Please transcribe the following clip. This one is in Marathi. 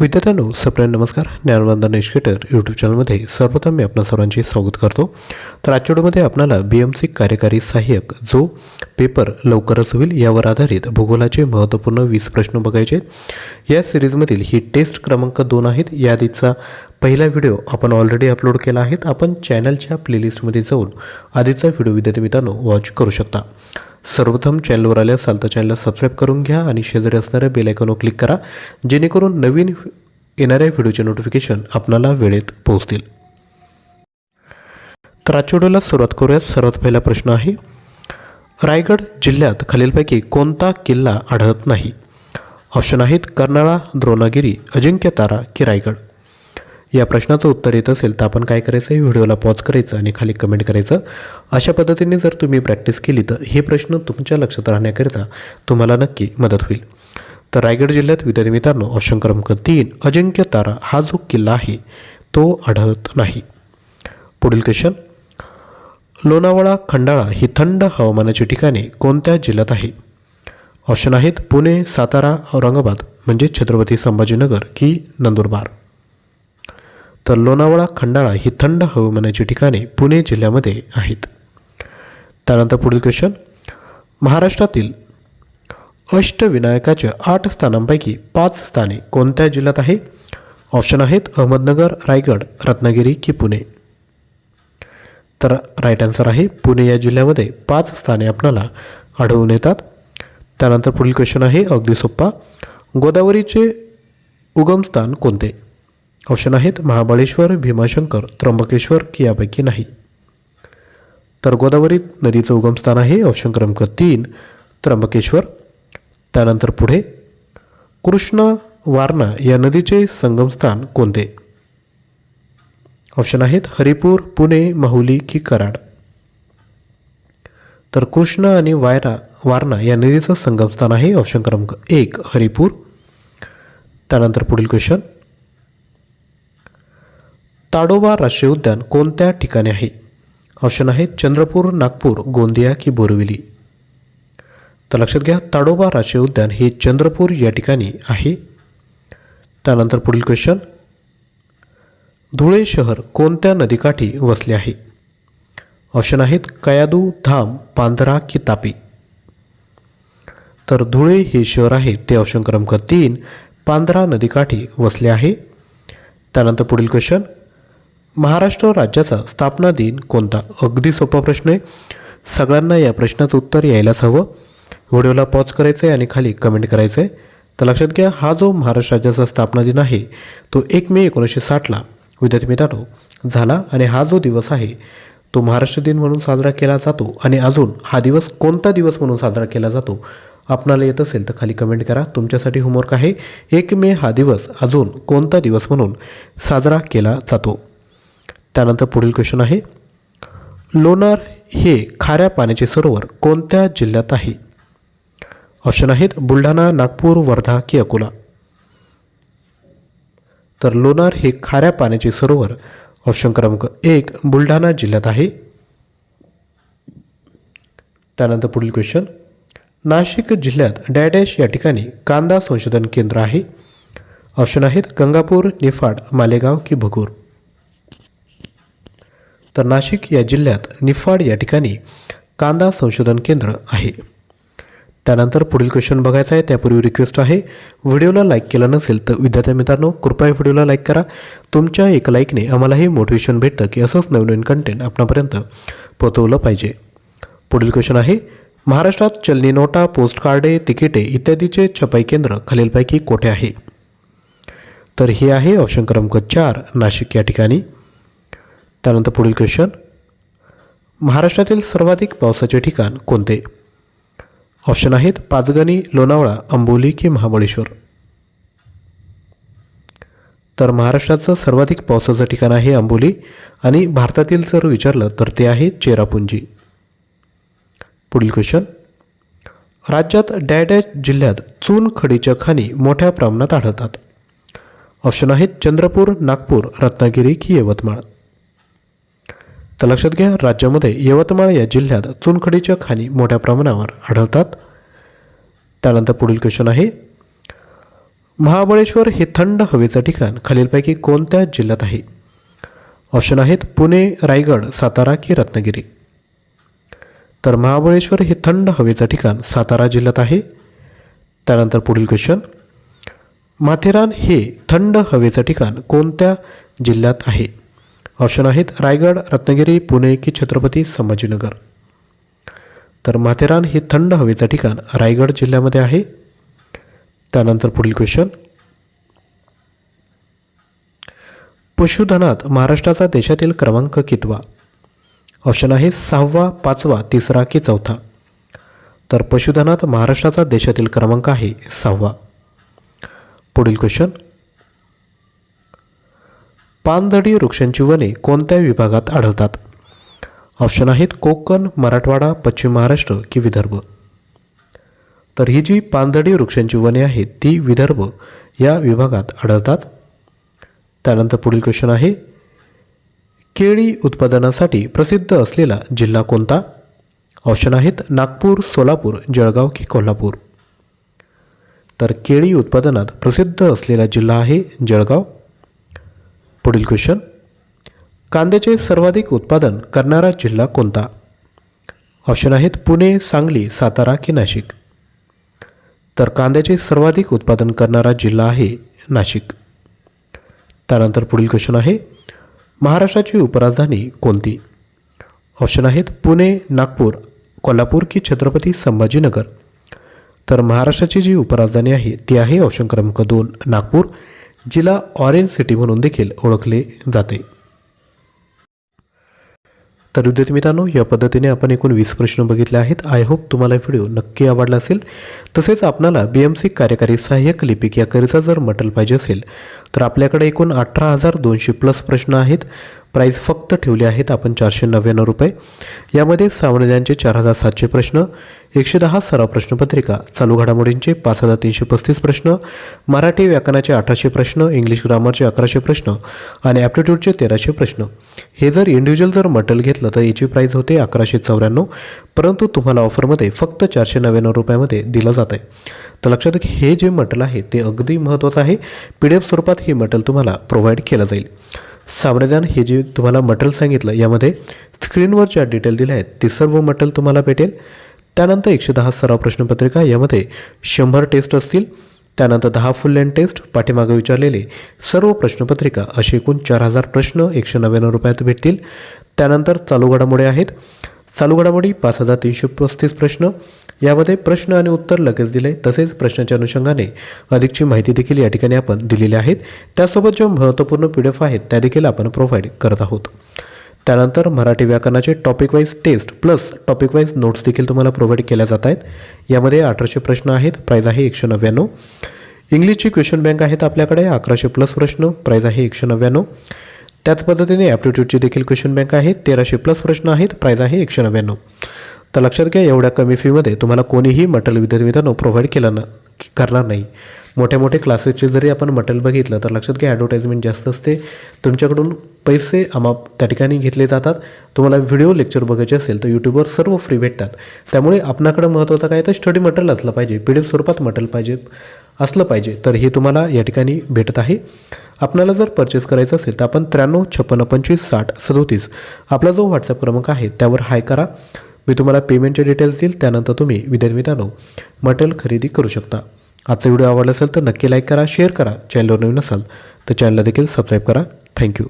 विद्यार्थ्यांनो सप्रेम नमस्कार. ज्ञानवंदन एज्युकेटर यूट्यूब चॅनलमध्ये सर्वप्रथम मी आपणा सर्वांचे स्वागत करतो. तर आजच्या व्हिडिओमध्ये आपल्याला बी एम सी कार्यकारी सहाय्यक जो पेपर लवकरच होईल यावर आधारित भूगोलाचे महत्त्वपूर्ण वीस प्रश्न बघायचे. या सिरीजमधील ही टेस्ट क्रमांक दोन आहेत. या आधीचा पहिला व्हिडिओ आपण ऑलरेडी अपलोड केला आहे. आपण चॅनलच्या प्लेलिस्टमध्ये जाऊन आधीचा व्हिडिओ विद्यार्थी मित्रांनो वॉच करू शकता. सर्वप्रथम चॅनलवर आले असाल तर चॅनलला सबस्क्राईब करून घ्या आणि शेजारी असणाऱ्या बेलायकॉनवर क्लिक करा जेणेकरून नवीन येणाऱ्या व्हिडिओचे नोटिफिकेशन आपणाला वेळेत पोहोचतील. तर आजच्या व्हिडिओला सुरुवात करूयात सर्वात पहिला प्रश्न आहे रायगड जिल्ह्यात खालीलपैकी कोणता किल्ला आढळत नाही? ऑप्शन आहेत कर्नाळा द्रोणागिरी अजिंक्यतारा की रायगड. या प्रश्नाचं उत्तर येत असेल तर आपण काय करायचं? व्हिडिओला पॉज करायचं आणि खाली कमेंट करायचं. अशा पद्धतीने जर तुम्ही प्रॅक्टिस केली तर हे प्रश्न तुमच्या लक्षात राहण्याकरिता तुम्हाला नक्की मदत होईल. तर रायगड जिल्ह्यात विद्यार्थी मित्रांनो ऑप्शन क्रमांक तीन अजिंक्य तारा हा जो किल्ला आहे तो आढळत नाही. पुढील क्वेश्चन लोणावळा खंडाळा ही थंड हवामानाची ठिकाणे कोणत्या जिल्ह्यात आहे? ऑप्शन आहेत पुणे सातारा औरंगाबाद म्हणजे छत्रपती संभाजीनगर की नंदुरबार. तर लोणावळा खंडाळा ही थंड हवामानाची ठिकाणे पुणे जिल्ह्यामध्ये आहेत. त्यानंतर पुढील क्वेश्चन महाराष्ट्रातील अष्टविनायकाच्या आठ स्थानांपैकी पाच स्थाने कोणत्या जिल्ह्यात आहे? ऑप्शन आहेत अहमदनगर रायगड रत्नागिरी की पुणे. तर राईट आन्सर आहे पुणे या जिल्ह्यामध्ये पाच स्थाने आपणाला आढळून येतात. त्यानंतर पुढील क्वेश्चन आहे अगदी सोप्पा गोदावरीचे उगमस्थान कोणते? ऑप्शन आहेत महाबळेश्वर भीमाशंकर त्र्यंबकेश्वर की यापैकी नाही. तर गोदावरीत नदीचं उगमस्थान आहे ऑप्शन क्रमांक तीन त्र्यंबकेश्वर. त्यानंतर पुढे कृष्ण वारणा या नदीचे संगमस्थान कोणते? ऑप्शन आहेत हरिपूर पुणे माहुली की कराड. तर कृष्ण आणि वायरा वारणा या नदीचं संगमस्थान आहे ऑप्शन क्रमांक एक हरिपूर. त्यानंतर पुढील क्वेश्चन ताडोबा राष्ट्रीय उद्यान कोणत्या ठिकाणी आहे? ऑप्शन आहेत चंद्रपूर नागपूर गोंदिया की बोरविली. तर लक्षात घ्या ताडोबा राष्ट्रीय उद्यान हे चंद्रपूर या ठिकाणी आहे. त्यानंतर पुढील क्वेश्चन धुळे शहर कोणत्या नदीकाठी वसले आहे? ऑप्शन आहेत कयादू धाम पांधरा की तापी. तर धुळे हे शहर आहे ते ऑप्शन क्रमांक तीन पांधरा नदीकाठी वसले आहे. त्यानंतर पुढील क्वेश्चन महाराष्ट्र राज्याचा स्थापना दिन कोणता? अगदी सोपा प्रश्न आहे. सगळ्यांना या प्रश्नाचं उत्तर यायलाच हवं. व्हिडिओला पॉज करायचं आहे आणि खाली कमेंट करायचं आहे तर लक्षात घ्या हा जो महाराष्ट्र राज्याचा स्थापना दिन आहे तो एक मे एकोणीसशे साठला विद्यार्थी मित्रांनो झाला आणि हा जो दिवस आहे तो महाराष्ट्र दिन म्हणून साजरा केला जातो आणि अजून हा दिवस कोणता दिवस म्हणून साजरा केला जातो? आपणाला येत असेल तर खाली कमेंट करा. तुमच्यासाठी होमवर्क आहे. एक मे हा दिवस अजून कोणता दिवस म्हणून साजरा केला जातो? त्यानंतर पुढील क्वेश्चन आहे. लोणार हे खाऱ्या पाण्याचे सरोवर कोणत्या जिल्ह्यात आहे? ऑप्शन आहेत बुलढाणा नागपूर वर्धा की अकोला. तर लोणार हे खाऱ्या पाण्याचे सरोवर ऑप्शन क्रमांक एक बुलढाणा जिल्ह्यात आहे. त्यानंतर पुढील क्वेश्चन नाशिक जिल्ह्यात डॅडॅश या ठिकाणी कांदा संशोधन केंद्र आहे. ऑप्शन आहेत गंगापूर निफाड मालेगाव की भगूर. तर नाशिक या जिल्ह्यात निफाड या ठिकाणी कांदा संशोधन केंद्र आहे. त्यानंतर पुढील क्वेश्चन बघायचा आहे. त्यापूर्वी रिक्वेस्ट आहे. व्हिडिओला लाईक केला नसेल तर विद्यार्थी मित्रांनो कृपया व्हिडिओला लाईक करा. तुमच्या एक लाईकने आम्हालाही मोटिवेशन भेटतं की असंच नवीन नवीन कंटेंट आपणापर्यंत पोहोचवलं पाहिजे. पुढील क्वेश्चन आहे. महाराष्ट्रात चलनी नोटा पोस्ट कार्डे तिकिटे इत्यादीचे छपाई केंद्र खालीलपैकी कोठे आहे? तर हे आहे ऑप्शन क्रमांक चार नाशिक या ठिकाणी. त्यानंतर पुढील क्वेश्चन महाराष्ट्रातील सर्वाधिक पावसाचे ठिकाण कोणते? ऑप्शन आहेत पाचगणी लोणावळा अंबोली की महाबळेश्वर. तर महाराष्ट्राचं सर्वाधिक पावसाचं ठिकाण आहे अंबोली आणि भारतातील जर विचारलं तर ते आहे चेरापुंजी. पुढील क्वेश्चन राज्यात डॅडॅच जिल्ह्यात चुनखडीच्या खाणी मोठ्या प्रमाणात आढळतात. ऑप्शन आहेत चंद्रपूर नागपूर रत्नागिरी की यवतमाळ. तर लक्षात घ्या राज्यामध्ये यवतमाळ या जिल्ह्यात चुनखडीच्या खाणी मोठ्या प्रमाणावर आढळतात. त्यानंतर पुढील क्वेश्चन आहे महाबळेश्वर हे थंड हवेचं ठिकाण खालीलपैकी कोणत्या जिल्ह्यात आहे? ऑप्शन आहेत पुणे रायगड सातारा की रत्नागिरी. तर महाबळेश्वर हे थंड हवेचं ठिकाण सातारा जिल्ह्यात आहे. त्यानंतर पुढील क्वेश्चन माथेरान हे थंड हवेचं ठिकाण कोणत्या जिल्ह्यात आहे? ऑप्शन आहेत रायगड रत्नागिरी पुणे की छत्रपती संभाजीनगर. तर माथेरान हे थंड हवेचं ठिकाण रायगड जिल्ह्यामध्ये आहे. त्यानंतर पुढील क्वेश्चन पशुधनात महाराष्ट्राचा देशातील क्रमांक कितवा? ऑप्शन आहे सहावा पाचवा तिसरा की चौथा. तर पशुधनात महाराष्ट्राचा देशातील क्रमांक आहे सहावा. पुढील क्वेश्चन पानझडी वृक्षांची वने कोणत्या विभागात आढळतात. ऑप्शन आहेत कोकण मराठवाडा पश्चिम महाराष्ट्र की विदर्भ. तर ही जी पानझडी वृक्षांची वने आहेत ती विदर्भ या विभागात आढळतात. त्यानंतर पुढील क्वेश्चन आहे केळी उत्पादनासाठी प्रसिद्ध असलेला जिल्हा कोणता? ऑप्शन आहेत नागपूर सोलापूर जळगाव की कोल्हापूर. तर केळी उत्पादनात प्रसिद्ध असलेला जिल्हा आहे जळगाव. पुढील क्वेश्चन कांद्याचे सर्वाधिक उत्पादन करणारा जिल्हा कोणता? ऑप्शन आहेत पुणे सांगली सातारा की नाशिक. तर कांद्याचे सर्वाधिक उत्पादन करणारा जिल्हा आहे नाशिक. त्यानंतर पुढील क्वेश्चन आहे महाराष्ट्राची उपराजधानी कोणती? ऑप्शन आहेत पुणे नागपूर कोल्हापूर की छत्रपती संभाजीनगर. तर महाराष्ट्राची जी उपराजधानी आहे ती आहे ऑप्शन क्रमांक दोन नागपूर. जिला ऑरेंज सिटी म्हणून देखील ओळखले जाते. तर विद्यार्थी मित्रांनो या पद्धतीने आपण एकूण वीस प्रश्न बघितले आहेत. आय होप तुम्हाला व्हिडिओ नक्की आवडला असेल. तसेच आपणाला बी एम सी कार्यकारी सहाय्यक लिपिक याकरिता जर मटल पाहिजे असेल तर आपल्याकडे एकूण अठरा हजार दोनशे प्लस प्रश्न आहेत. प्राईस फक्त ठेवले आहेत आपण चारशे नव्याण्णव रुपये. यामध्ये सामान्यांचे चार हजार सातशे प्रश्न एकशे दहा सराव प्रश्नपत्रिका चालू घडामोडींचे पाच हजार तीनशे पस्तीस प्रश्न मराठी व्याकरणाचे अठराशे प्रश्न इंग्लिश ग्रामरचे अकराशे प्रश्न आणि ॲप्टिट्यूडचे तेराशे प्रश्न. हे जर इंडिव्हिज्युअल जर मटेरियल घेतलं तर याची प्राईस होते अकराशे चौऱ्याण्णव परंतु तुम्हाला ऑफरमध्ये फक्त चारशे नव्याण्णव रुपयामध्ये दिलं जात आहे तर लक्षात की हे जे मटेरियल आहे ते अगदी महत्त्वाचं आहे. पी डी एफ स्वरूपात हे मटेरियल तुम्हाला प्रोव्हाइड केलं जाईल. सामनेदान हे जे तुम्हाला मटेरियल सांगितलं यामध्ये स्क्रीनवर ज्या डिटेल दिल्या आहेत. ते सर्व मटेरियल तुम्हाला भेटेल. त्यानंतर एकशे दहा सराव प्रश्नपत्रिका यामध्ये शंभर टेस्ट असतील. त्यानंतर दहा फुल लेन टेस्ट पाठीमागे विचारलेले सर्व प्रश्नपत्रिका असे एकूण चार हजार प्रश्न एकशे नव्याण्णव रुपयात भेटतील. त्यानंतर चालू घडामोडी आहेत. चालू घडामोडी पाच हजार तीनशे पस्तीस प्रश्न. यामध्ये प्रश्न आणि उत्तर लगेच दिले तसेच प्रश्नाच्या अनुषंगाने अधिकची माहिती देखील या ठिकाणी आपण दिलेली आहेत. त्यासोबत ज्या महत्त्वपूर्ण पी डी एफ आहेत त्या देखील आपण प्रोव्हाइड करत आहोत. त्यानंतर मराठी व्याकरणाचे topic wise test plus topic wise notes देखील तुम्हाला प्रोव्हाइड केल्या जात आहेत. यामध्ये अठराशे प्रश्न आहेत प्राईज आहे एकशे नव्याण्णव. इंग्लिशची क्वेश्चन बँक आहेत आपल्याकडे अकराशे प्लस प्रश्न प्राईज आहे एकशे नव्याण्णव. त्याच पद्धतीने ॲप्टिट्यूडची देखील क्वेश्चन बँक आहे. तेराशे प्लस प्रश्न आहेत. प्राईज आहे एकशे नव्याण्णव. तर लक्षात घ्या एवढ्या कमी फीमध्ये तुम्हाला कोणीही मटेरियल विद्यार्थी मित्रांनो प्रोव्हाइड केलं ना करणार नाही. मोठ्या मोठे क्लासेसचे जरी आपण मटेरियल बघितलं तर लक्षात घ्या ॲडव्हर्टाइजमेंट जास्त असते. तुमच्याकडून पैसे अमाप त्या ठिकाणी घेतले जातात. तुम्हाला व्हिडिओ लेक्चर बघायचे असेल तर यूट्यूबवर सर्व फ्री भेटतात. त्यामुळे आपणाकडं महत्त्वाचं काय तर स्टडी मटेरियल असलं पाहिजे. पी डी एफ स्वरूपात मटेरियल पाहिजे. असलं पाहिजे तर हे तुम्हाला या ठिकाणी भेटत आहे. आपल्याला जर परचेस करायचं असेल तर आपण त्र्याण्णव छप्पन्न पंचवीस साठ सदोतीस आपला जो व्हॉट्सअप क्रमांक आहे त्यावर हाय करा. मी तुम्हाला पेमेंटचे डिटेल्स देईल त्यानंतर तुम्ही विद्यार्थी मित्रांनो मटेरियल खरेदी करू शकता. आजचा व्हिडिओ आवडला असेल तर नक्की लाईक करा शेअर करा. चॅनलवर नवीन असाल तर चॅनलला देखील सबस्क्राईब करा. थँक्यू